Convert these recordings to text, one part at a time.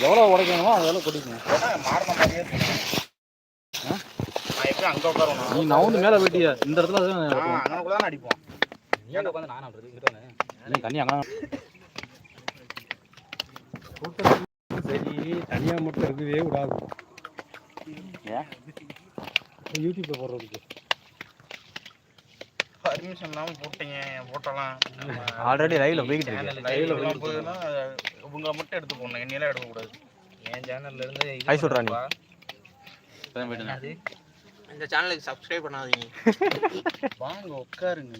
எவ்வளோ உடைக்கணுமோ அதெல்லாம் கொட்டிக்கணும் மாறின மாதிரியே. நான் எப்படி அங்க உட்காரணும் நீ நவுந்து மேலே போயிட்டியா இந்த இடத்துல தான் அங்கனக்குள்ள தான் அடிப்போம். நீ அங்கே உட்காந்து நான் அப்படி இங்கிட்டு தண்ணி அங்கே சரி தனியாக மட்டும் இருக்கவே விடாது ஏன்? யூடியூப்ல போடுறதுக்கு. பர்மிஷன் இல்லாம போட்டீங்க போட்டலாம். ஆல்ரெடி லைவ்ல போய்கிட்டு சேனல் லைவ்ல போகுதுன்னா உங்களை மட்டும் எடுத்து போடணும் என்னையெல்லாம் எடுக்க கூடாது என் சேனல்ல இருந்து ஹாய் சொல்றா நீ. போயிட்டு இந்த சேனலுக்கு சப்ஸ்கிரைப் பண்ணாதீங்க. வாங்க உட்காருங்க.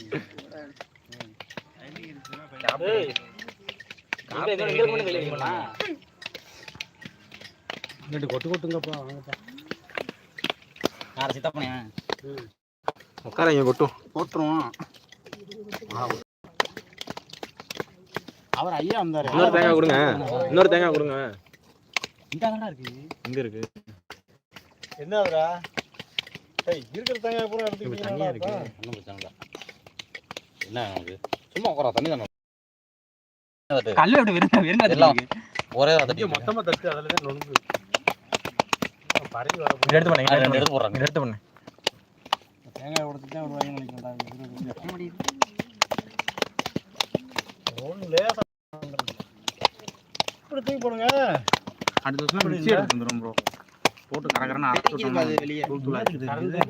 கொட்டு கொட்டுங்கப்பா வாங்கப்பா. யாரை சித்தப்பனையா உட்காரங்க கொட்டும் போட்டுருவோம். அவர் ஐயா வந்தாரு. இன்னொரு தேங்காய் கொடுங்க. இன்னொரு தேங்காய் கொடுங்க. தானடா இருக்கு? இங்க இருக்கு. என்ன அவரா? ஏய் இருக்கிற தேங்காய் பூரா இப்படி தனியா இருக்கு. ஒன்றும் பிரச்சனை என்ன நமக்கு சும்மா உட்கார தண்ணி தானே? கல்லு அப்படி வெறும் வெறும் எல்லாம் ஒரே தட்டி. மொத்தமா தட்டு அதில் தான் வர எடுத்து பண்ணி எடுத்து போடுறாங்க எடுத்து பண்ணு. தேங்காய் தான் நினைக்கிறேன் ஒன்று லேசா இப்படி தூக்கி போடுங்க. அடுத்த வருஷம் மிக்ஸி எடுத்து வந்துரும் ப்ரோ போட்டு கரகரன்னு அரைச்சு வெளியே. தூள் தூளா இருக்கு.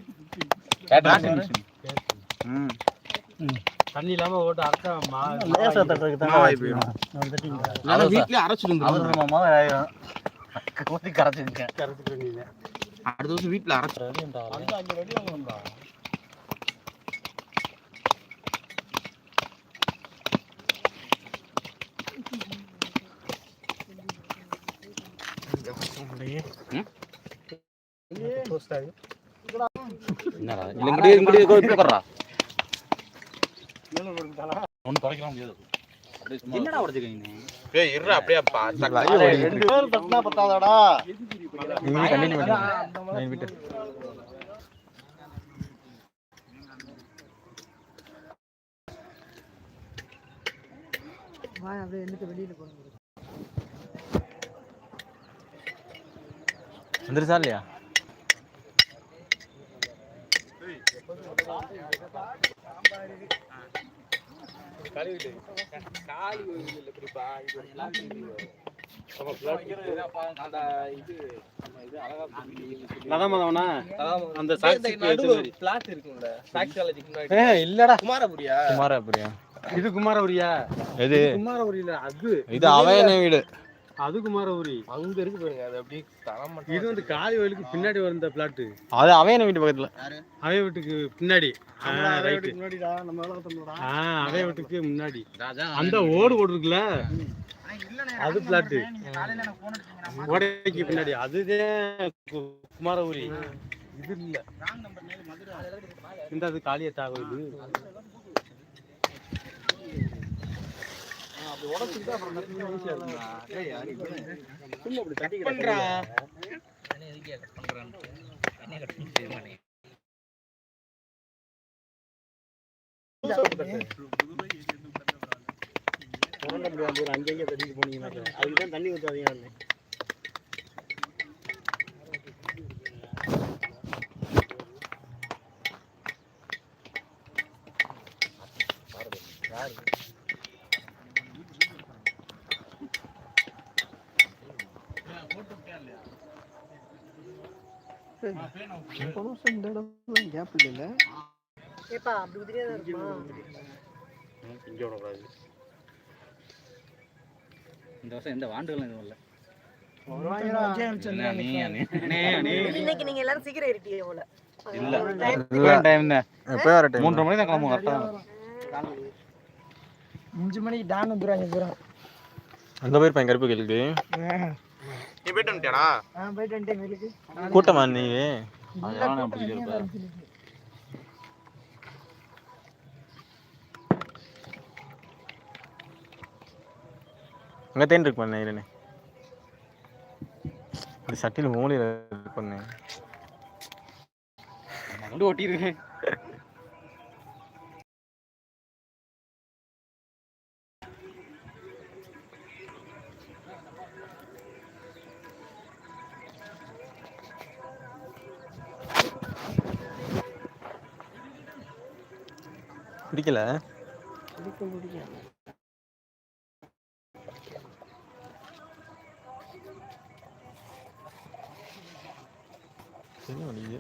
கேட்டேன் ம். தண்ணி இல்லாம ஓட்டு அரைச்சா மா லேசா தட்டுறதுக்கு மாவாய் போயிடும். தட்டிங்களா இல்லைன்னா வீட்லயே அரைச்சிட்டு நம்ம மாதிரி ஆயிரும். ஊற்றி கரைச்சிருக்கேன் கரைச்சிட்டு அடுத்த வருஷம் வீட்ல அரைச்சு அந்த அஞ்சு ரெடி வாங்கணும்டா என்னடா இல்லை இங்கிட்டே இங்கிட்டே இப்படி உட்கார்றா மேல போடுங்களா ஒன்றும் குறைக்கலாம் முடியாது அப்படியே சும்மா என்னடா? உடச்சிருக்கீங்க? ஏய் இருடா அப்படியே பா ரெண்டு பேரும் தட்டினா பத்தாதாடா. நீங்க கண்டினியூ பண்ணுங்க நான் விட்டு. வந்துருச்சா இல்லையா நதமதவனா அந்த முன்னாடி. ஏய், இல்லடா. குமாரபுரியா? குமார அப்படியா இது குமாரபுரியா? எது? குமாரபுரி இல்ல அது. இது அவயன வீடு. அது குமாரபுரி அங்க இருக்கு பாருங்க அது அப்படியே தரம் இது வந்து காளி வயலுக்கு பின்னாடி வந்த பிளாட்டு அது அவயன வீட்டு பக்கத்துல. அவை வீட்டுக்கு பின்னாடி. ஆ, right. ஆ, அவை வீட்டுக்கு முன்னாடி. அந்த ஓடு ஓடு இருக்குல்ல அது பிளாட்டு ஓடைக்கு பின்னாடி. அதுதான் குமாரபுரி. இது இல்ல. இந்த அது காளியத்தா கோயில். அங்கங்க தண்ணிக்கு போனீங்கன்னா அதுக்கு தான் தண்ணி ஊற்றாதீங்க ஏப்பா அப்படி உதிரியா தான் இருக்குமா இங்க விடக்கூடாது இந்த வருஷம் எந்த வாண்டுகளும் எதுவும் இல்லை இன்னைக்கு நீங்க எல்லாரும் சீக்கிரம் இருக்கீங்க போல இல்ல. டைம் மூன்றரை மணி தான் அஞ்சு மணிக்கு டான் வந்துருவாங்க அந்த அங்க போயிருப்பேன் கருப்பு கோயிலுக்கு நீ போயிட்டு வந்துட்டியாடா? போயிட்டு வந்துட்டேன் கூட்டமா நீ அங்க தேன் இருக்கு பண்ணேன் இருனே இந்த சட்டியில் மூலையில் கொண்டு ஓட்டிருக்கேன் பிடிக்கல. பிடிக்க முடியாது. என்ன வலிக்குது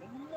ரொம்ப